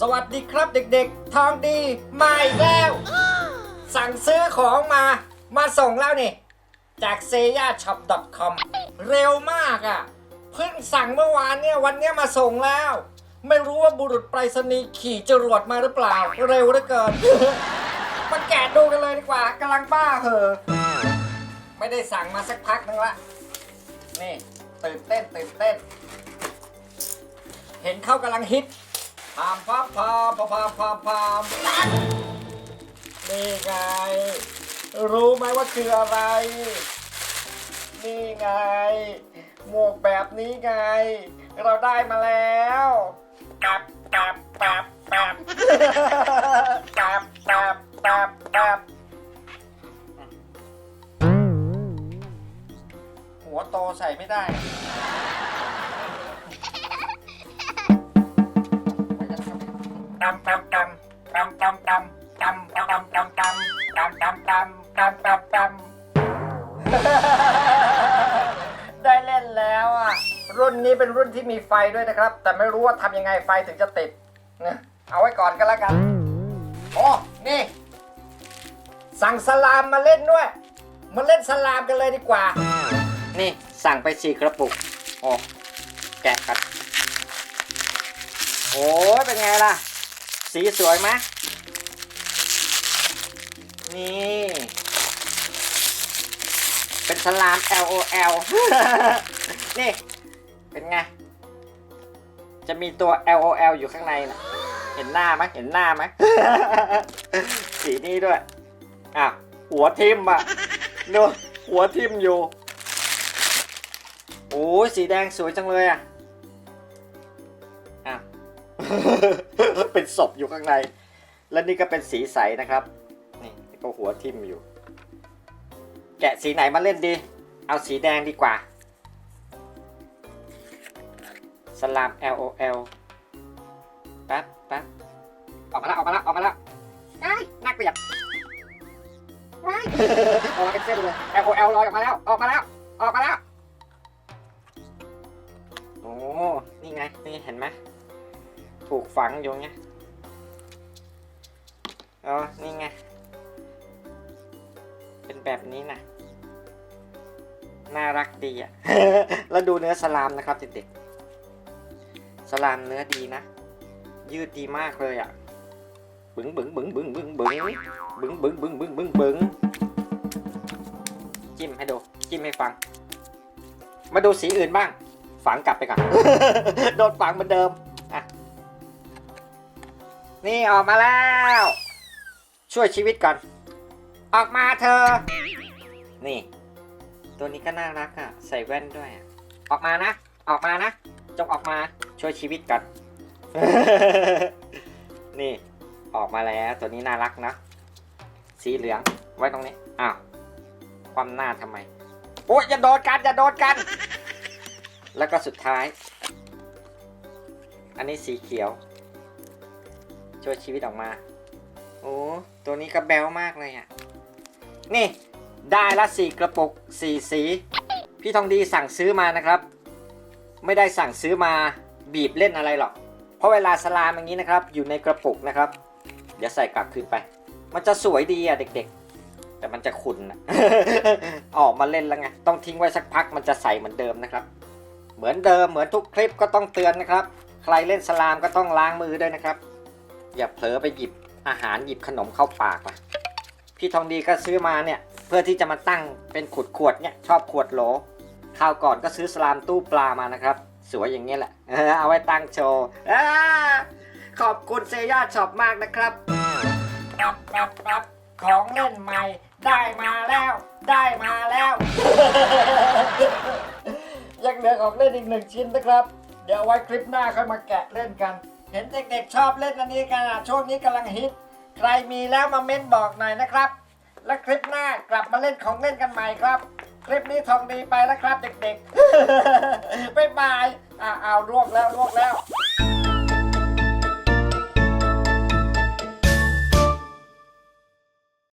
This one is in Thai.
สวัสดีครับเด็กๆ ทองดีมาอีกแล้ว สั่งซื้อของมา มาส่งแล้วนี่ จาก s e y a s h o p c o m เร็วมากอะ่ะ เพิ่งสั่งเมื่อวานเนี่ย วันเนี้ยมาส่งแล้ว ไม่รู้ว่าบุรุษไปรษณีย์ขี่จรวดมาหรือเปล่า เร็วเหลือเกินะดูกันเลยดีกว่ากำลังบ้าเหอะไม่ได้สั่งมาสักพักนึงละ นี่ตื่นเต้นตื่นเต้น เห็นเขากำลังฮิตพามพามพามพามพามพามนี่ไง รู้ไหมว่าคืออะไร นี่ไง หมวกแบบนี้ไง เราได้มาแล้วกับกับกับกับบ ไม่ได้ตำตำตำตำตำตำตำตำตำตำตำตำตำตำตำตำได้เล่นแล้วอะ รุ่นนี้เป็นรุ่นที่มีไฟด้วยนะครับ แต่ไม่รู้ว่าทำยังไงไฟถึงจะติดนะเอาไว้ก่อนก็แล้วกันโอ้นี่ สั่งสลามมาเล่นด้วย มาเล่นสลามกันเลยดีกว่า นี่ สั่งไปสี่กระปุกโอ้แกะกันโอ้ยเป็นไงล่ะ สีสวยไหมนี่ เป็นสลาม L O L นี่ เป็นไง จะมีตัว L O L อยู่ข้างในนะเห็นหน้าไหมเห็นหน้าไหมสีนี้ด้วย อะ หัวทิมอะดูหัวทิมอยู่ โอ้ยสีแดงสวยจังเลยอะอะ เป็นศพอยู่ข้างใน และนี่ก็เป็นสีใสนะครับ นี่ก็หัวทิ่มอยู่ แกะสีไหนมาเล่นดี เอาสีแดงดีกว่า สลาม L O L แป๊บแป๊บออกมาแล้วออกมาแล้วออกมาแล้วไอ้ยน่าเกลียดว้ายออกมาเป็นเส้นเลย L O L ลอยออกมาแล้ว ออกมาแล้ว ออกมาแล้ว นี่ไง นี่เห็นไหม ถูกฝังอยู่ไงอ๋อนี่ไง เป็นแบบนี้นะน่ารักดีอะ แล้วดูเนื้อสลามนะครับเด็กๆ สลามเนื้อดีนะ ยืดดีมากเลยอะ บึ้งบึ้งบึ้งบึ้งบึ้งบึ้งบึ้งบึ้งบึ้งบึ้งบึ้งบึ้งจิ้มให้ดู จิ้มให้ฟัง มาดูสีอื่นบ้าง ฝังกลับไปก่อน โดนฝังเหมือนเดิมอะนี่ออกมาแล้ว ช่วยชีวิตก่อน ออกมาเธอ นี่ ตัวนี้ก็น่ารักอะ ใส่แว่นด้วยอะออกมานะ ออกมานะ จงออกมา ช่วยชีวิตก่อน นี่ ออกมาแล้ว ตัวนี้น่ารักนะ สีเหลือง ไว้ตรงนี้ อ้าว ความหน้าทำไม โอ้ยอย่าโดนกัน อย่าโดนกัน แล้วก็สุดท้าย อันนี้สีเขียว ช่วยชีวิตออกมา โอ้ ตัวนี้ก็แบลมากเลยอะ นี่ ได้ละสี่กระปุกสี่สี พี่ทองดีสั่งซื้อมานะครับ ไม่ได้สั่งซื้อมาบีบเล่นอะไรหรอก เพราะเวลาสลามอย่างนี้นะครับ อยู่ในกระปุกนะครับ เดี๋ยวใส่กลับคืนไป มันจะสวยดีอะเด็ก ๆแต่มันจะขุนนะออกมาเล่นแล้วไง ต้องทิ้งไว้สักพักมันจะใสเหมือนเดิมนะครับ เหมือนเดิมเหมือนทุกคลิปก็ต้องเตือนนะครับ ใครเล่นสลามก็ต้องล้างมือด้วยนะครับ อย่าเผลอไปหยิบอาหารหยิบขนมเข้าปากล่ะพี่ทองดีก็ซื้อมาเนี่ยเพื่อที่จะมาตั้งเป็นขวดขวดเนี่ยชอบขวดโหลคราวก่อนก็ซื้อสลามตู้ปลามานะครับ สวยอย่างเงี้ยแหละเอาไว้ตั้งโชว์ขอบคุณเซย่าช็อปมากนะครับรับรับรับของเล่นใหม่ ได้มาแล้ว ได้มาแล้ว ลือของเล่นอีกหนึ่งชิ้นนะครับ เดี๋ยวไว้คลิปหน้าค่อยมาแกะเล่นกัน เห็นเด็กๆชอบเล่นอันนี้กันอะช่วงนี้กำลังฮิต ใครมีแล้วมาเม้นบอกหน่อยนะครับ และคลิปหน้ากลับมาเล่นของเล่นกันใหม่ครับ คลิปนี้ทองดีไปแล้วครับ เด็กๆบ๊ายบายอ่าเอาลวกแล้วลวกแล้ว